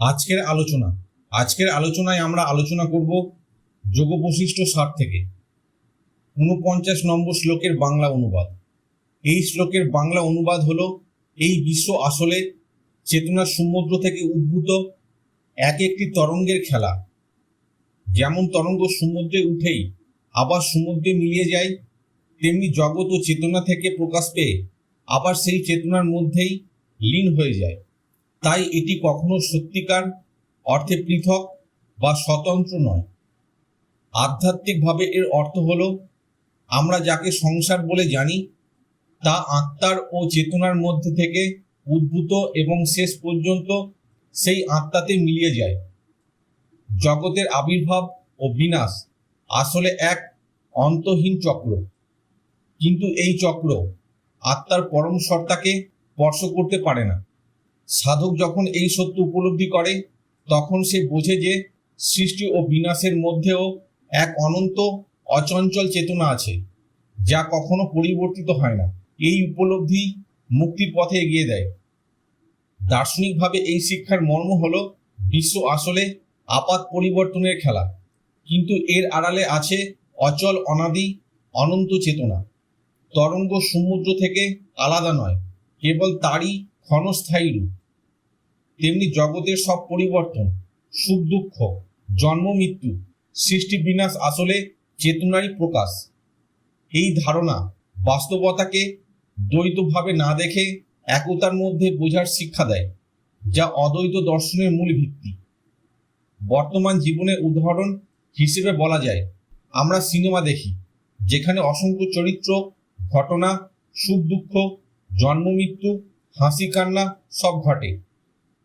আজকের আলোচনা, আজকের আলোচনায় আমরা আলোচনা করব যোগ বশিষ্ঠ ষাট থেকে। ঊনপঞ্চাশ নম্বর শ্লোকের বাংলা অনুবাদ। এই শ্লোকের বাংলা অনুবাদ হলো এই বিশ্ব আসলে চেতনার সমুদ্র থেকে উদ্ভূত এক একটি তরঙ্গের খেলা। যেমন তরঙ্গ সমুদ্রে উঠেই আবার সমুদ্রে মিলিয়ে যায়, তেমনি জগৎ ও চেতনা থেকে প্রকাশ পেয়ে আবার সেই চেতনার মধ্যেই লীন হয়ে যায়। তাই এটি কখনো সত্যিকার অর্থে পৃথক বা স্বতন্ত্র নয়। আধ্যাত্মিকভাবে এর অর্থ হলো, আমরা যাকে সংসার বলে জানি, তা আত্মার ও চেতনার মধ্যে থেকে উদ্ভূত এবং শেষ পর্যন্ত সেই আত্মাতে মিলিয়ে যায়। জগতের আবির্ভাব ও বিনাশ আসলে এক অন্তহীন চক্র। কিন্তু এই চক্র আত্মার পরম সত্তাকে স্পর্শ করতে পারে না। সাধক যখন এই সত্য উপলব্ধি করে, তখন সে বোঝে যে সৃষ্টি ও বিনাশের মধ্যেও এক অনন্ত, অচঞ্চল চেতনা আছে, যা কখনো পরিবর্তিত হয় না। এই উপলব্ধি মুক্তির পথে এগিয়ে দেয়। দার্শনিকভাবে এই শিক্ষার মর্ম হল বিশ্ব আসলে আপাত পরিবর্তনের খেলা। কিন্তু এর আড়ালে আছে অচল, অনাদি, অনন্ত চেতনা। তরঙ্গ সমুদ্র থেকে আলাদা নয়, কেবল তারই ক্ষণস্থায়ী রূপ। তেমনি জগতের সব পরিবর্তন, সুখ দুঃখ, জন্ম মৃত্যু, সৃষ্টি বিনাশ আসলে চেতনারই প্রকাশ। এই ধারণা বাস্তবতাকে দ্বৈতভাবে না দেখে একতার মধ্যে বোঝার শিক্ষা দেয়, যা অদ্বৈত দর্শনের মূল ভিত্তি। বর্তমান জীবনের উদাহরণ হিসেবে বলা যায়, আমরা সিনেমা দেখি, যেখানে অসংখ্য চরিত্র, ঘটনা, সুখ দুঃখ, জন্ম মৃত্যু, হাসি কান্না সব ঘটে।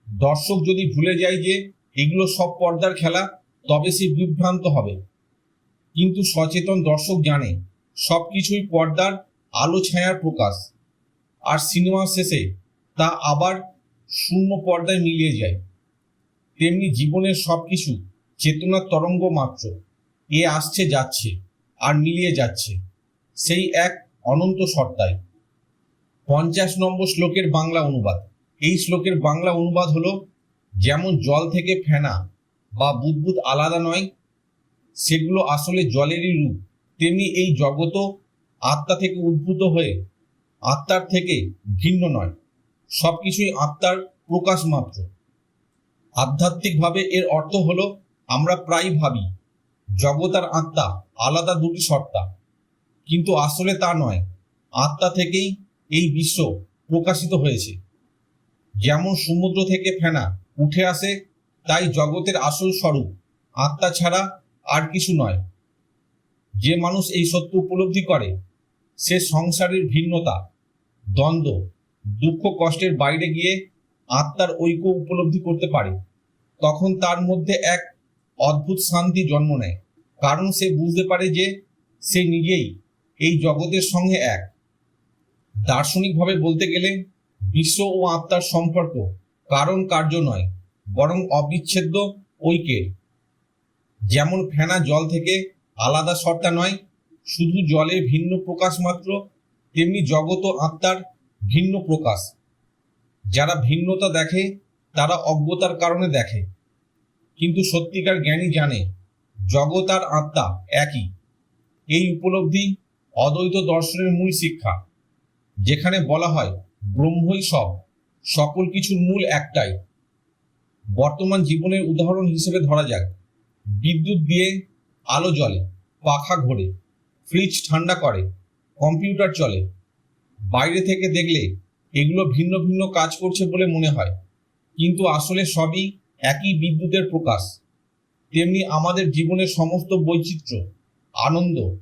দর্শক যদি ভুলে যায় যে এগুলো সব পর্দার খেলা, তবে সে বিভ্রান্ত হবে। কিন্তু সচেতন দর্শক জানে সব কিছুই পর্দার আলো ছায়ার প্রকাশ। আর সিনেমা শেষে তা আবার শূন্য পর্দায় মিলিয়ে যায়। তেমনি জীবনের সব কিছু চেতনার তরঙ্গ মাত্র। এ আসছে, যাচ্ছে, আর মিলিয়ে যাচ্ছে। সেই এক অনন্ত সত্তায়। পঞ্চাশ নম্বর শ্লোকের বাংলা অনুবাদ। এই শ্লোকের বাংলা অনুবাদ হলো, যেমন জল থেকে ফেনা বা বুদবুদ আলাদা নয়, সেগুলো আসলে জলেরই রূপ। তেমনি এই জগতও আত্মা থেকে উদ্ভূত হয়ে আত্মার থেকে ভিন্ন নয়। সবকিছুই আত্মার প্রকাশ মাত্র আধ্যাত্মিকভাবে এর অর্থ হলো, আমরা প্রায় ভাবি, জগৎ আর আত্মা আলাদা দুটি সত্তা। কিন্তু আসলে তা নয়, আত্মা থেকেই এই বিশ্ব প্রকাশিত হয়েছে। যেমন সমুদ্র থেকে ফেনা উঠে আসে, তাই জগতের আসল স্বরূপ, আত্মা ছাড়া আর কিছু নয়। যে মানুষ এই সত্য উপলব্ধি করে, সে সংসারের ভিন্নতা, দ্বন্দ্ব, দুঃখ, কষ্টের বাইরে গিয়ে আত্মার ঐক্য উপলব্ধি করতে পারে, তখন তার মধ্যে এক অদ্ভুত শান্তি জন্ম নেয়। কারণ সে বুঝতে পারে যে সে নিজেই এই জগতের সঙ্গে এক। দার্শনিকভাবে বলতে গেলে বিশ্ব ও আত্মার সম্পর্ক কারণ কার্য নয়, বরং অবিচ্ছেদ্য ঐক্যের। যেমন ফেনা জল থেকে আলাদা সত্তা নয়, শুধু জলের ভিন্ন প্রকাশ মাত্র, তেমনি জগৎ ও আত্মার ভিন্ন প্রকাশ। যারা ভিন্নতা দেখে, তারা অজ্ঞতার কারণে দেখে। কিন্তু সত্যিকার জ্ঞানী জানে, জগৎ আর আত্মা একই। এই উপলব্ধি অদ্বৈত দর্শনের মূল শিক্ষা, যেখানে বলা হয় ব্রহ্মই সব, সকল কিছুর মূল একটাই। বর্তমান জীবনের উদাহরণ হিসেবে ধরা যাক। বিদ্যুৎ দিয়ে আলো জ্বলে, পাখা ঘোরে ফ্রিজ ঠান্ডা করে কম্পিউটার চলে। বাইরে থেকে দেখলে এগুলো ভিন্ন ভিন্ন কাজ করছে বলে মনে হয়। কিন্তু আসলে সবই একই বিদ্যুতের প্রকাশ। তেমনি আমাদের জীবনের সমস্ত বৈচিত্র্য, আনন্দ,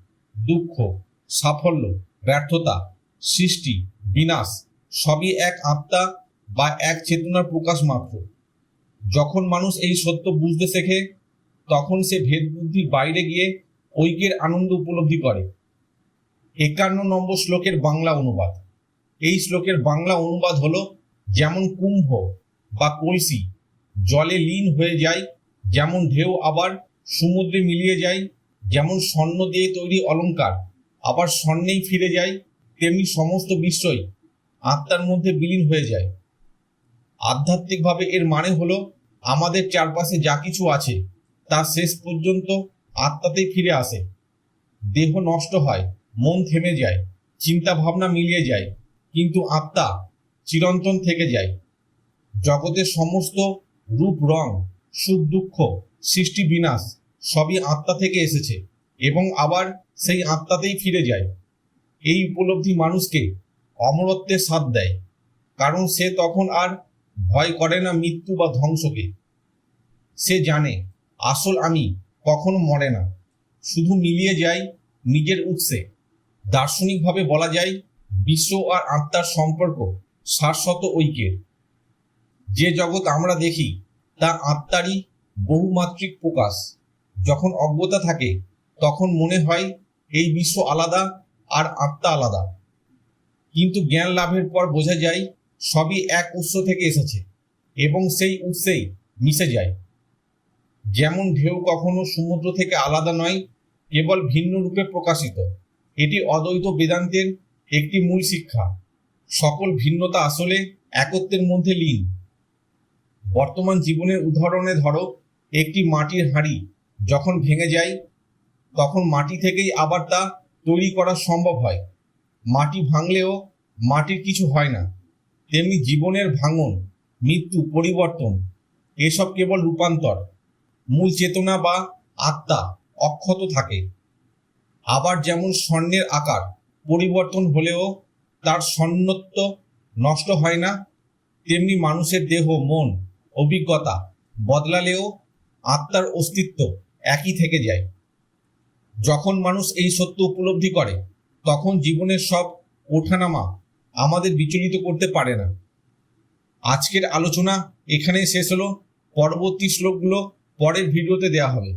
দুঃখ, সাফল্য, ব্যর্থতা, সৃষ্টি, বিনাশ সবই এক আত্মা বা এক চেতনার প্রকাশ মাত্র। যখন মানুষ এই সত্য বুঝতে শেখে, তখন সে ভেদ বুদ্ধির বাইরে গিয়ে ঐক্যের আনন্দ উপলব্ধি করে। একান্ন নম্বর শ্লোকের বাংলা অনুবাদ। এই শ্লোকের বাংলা অনুবাদ হলো, যেমন কুম্ভ বা কলসি, জলে লীন হয়ে যায়, যেমন ঢেউ আবার সমুদ্রে মিলিয়ে যায়, যেমন স্বর্ণ দিয়ে তৈরি অলঙ্কার আবার স্বর্ণেই ফিরে যায়, তেমনি সমস্ত বিশ্বই আত্মার মধ্যে বিলীন হয়ে যায়। আধ্যাত্মিকভাবে এর মানে হলো, আমাদের চারপাশে যা কিছু আছে, তা শেষ পর্যন্ত আত্মাতেই ফিরে আসে। দেহ নষ্ট হয়, মন থেমে যায় চিন্তা ভাবনা মিলিয়ে যায়, কিন্তু আত্মা চিরন্তন থেকে যায়। জগতের সমস্ত রূপ, রং, সুখ, দুঃখ, সৃষ্টি, বিনাশ সবই আত্মা থেকে এসেছে এবং আবার সেই আত্মাতেই ফিরে যায়। এই উপলব্ধি মানুষকে অমরত্বের স্বাদ দেয়। কারণ সে তখন আর ভয় করে না মৃত্যু বা ধ্বংসকে। সে জানে, আসল আমি কখনো মরে না। শুধু মিলিয়ে যায় নিজের উৎসে। দার্শনিকভাবে বলা যায়, বিশ্ব আর আত্মার সম্পর্ক শাশ্বত ঐক্যের। যে জগৎ আমরা দেখি তা আত্মারই বহুমাত্রিক প্রকাশ। যখন অজ্ঞতা থাকে, তখন মনে হয়, এই বিশ্ব আলাদা আর আত্মা আলাদা। কিন্তু জ্ঞান লাভের পর বোঝা যায় সবই এক উৎস থেকে এসেছে এবং সেই উৎসেই মিশে যায়। যেমন ঢেউ কখনো সমুদ্র থেকে আলাদা নয়, কেবল ভিন্ন রূপে প্রকাশিত। এটি অদ্বৈত বেদান্তের একটি মূল শিক্ষা। সকল ভিন্নতা আসলে একত্বের মধ্যে লীন। বর্তমান জীবনের উদাহরণে ধরো, একটি মাটির হাঁড়ি যখন ভেঙে যায়, তখন মাটি থেকেই আবার তা তৈরি করা সম্ভব হয়। মাটি ভাঙলেও মাটির কিছু হয় না। তেমনি জীবনের ভাঙন, মৃত্যু, পরিবর্তন, এসব কেবল রূপান্তর। মূল চেতনা বা আত্মা অক্ষত থাকে। আবার যেমন স্বর্ণের আকার পরিবর্তন হলেও তার স্বর্ণত্ব নষ্ট হয় না, তেমনি মানুষের দেহ, মন, অভিজ্ঞতা বদলালেও আত্মার অস্তিত্ব একই থেকে যায়। যখন মানুষ এই সত্য উপলব্ধি করে তখন জীবনের সব ওঠানামা আমাদের বিচলিত করতে পারে না। আজকের আলোচনা এখানেই শেষ হলো। পরবর্তী শ্লোকগুলো পরের ভিডিওতে দেওয়া হবে।